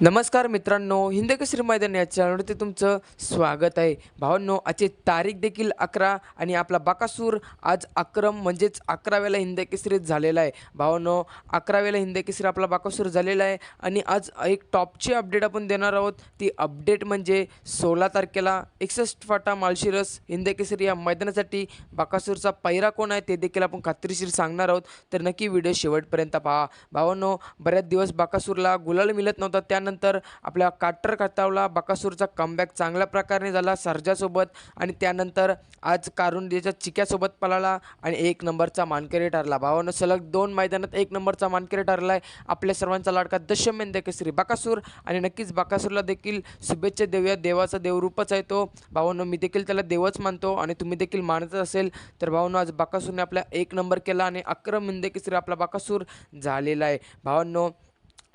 नमस्कार मित्रांनो हिंद केसरी मैदान या चॅनलवरती तुमचं स्वागत आहे. भावांनो आजची तारीख देखील अकरा आणि आपला बाकासूर आज अक्रम म्हणजेच अकराव्याला हिंद केसरीत झालेला आहे. भावांनो अकराव्याला हिंदकेसरी आपला बाकासूर झालेला आहे आणि आज एक टॉपची अपडेट आपण देणार आहोत. ती अपडेट म्हणजे सोळा तारखेला एकसष्ट फाटा माळशिरस हिंदकेसरी या मैदानासाठी बाकासूरचा पैरा कोण आहे ते देखील आपण खात्रीशीर सांगणार आहोत. तर नक्की व्हिडिओ शेवटपर्यंत पहा. भावांनो बऱ्याच दिवस बाकासूरला गुलाल मिळत नव्हता त्यानंतर आपल्या काटर खतावला बाकासूरचा कमबॅक चांगल्या प्रकारे झाला सर्जासोबत. आणि त्यानंतर आज कारुंडीच्या चिक्यासोबत पळाला आणि एक नंबरचा मानकरी ठरला. भावानं सलग दोन मैदानात एक नंबरचा मानकरी ठरला आहे आपल्या सर्वांचा लाडका दशमेंद केसरी बाकासूर. आणि नक्कीच बाकासूरला देखील शुभेच्छा देऊया. देवाचा देवरूपच आहे तो. भावांनो मी देखील त्याला देवच मानतो आणि तुम्ही देखील मानत असेल तर भावांनो आज बाकासूरने आपला एक नंबर केला आणि अकरा हिंद केसरी आपला बाकासूर झालेला आहे. भावांनो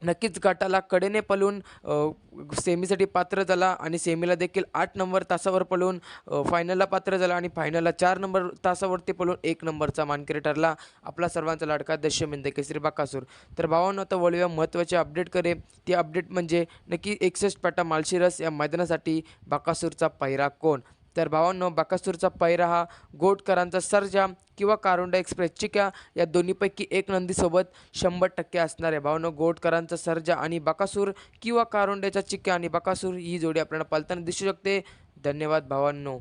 नक्कीच गटाला कडेने पळून सेमीसाठी पात्र झाला आणि सेमीला देखील आठ नंबर तासावर पळून फायनलला पात्र झाला आणि फायनलला चार नंबर तासावरती पळून एक नंबरचा मानकरी ठरला. आपला सर्वांचा लाडका दशमिंद केसरी बाकासूर. तर भावांनो आता वळूया महत्त्वाचे अपडेट करे. ती अपडेट म्हणजे नक्की एकसष्ट पाटा मालशिरस या मैदानासाठी बाकासूरचा पहिरा कोण? तर भावांनो बाकासूरचा पैरा हा गोटकरांचा सर्जा किंवा कारुंडा एक्सप्रेस चिक्या या दोन्हीपैकी एक नंदीसोबत शंभर टक्के असणार आहे. भावांनो गोटकरांचा सर्जा आणि बकासूर किंवा कारोंड्याचा चिक्या आणि बकासूर ही जोडी आपल्याला पालताना दिसू शकते. धन्यवाद भावांनो.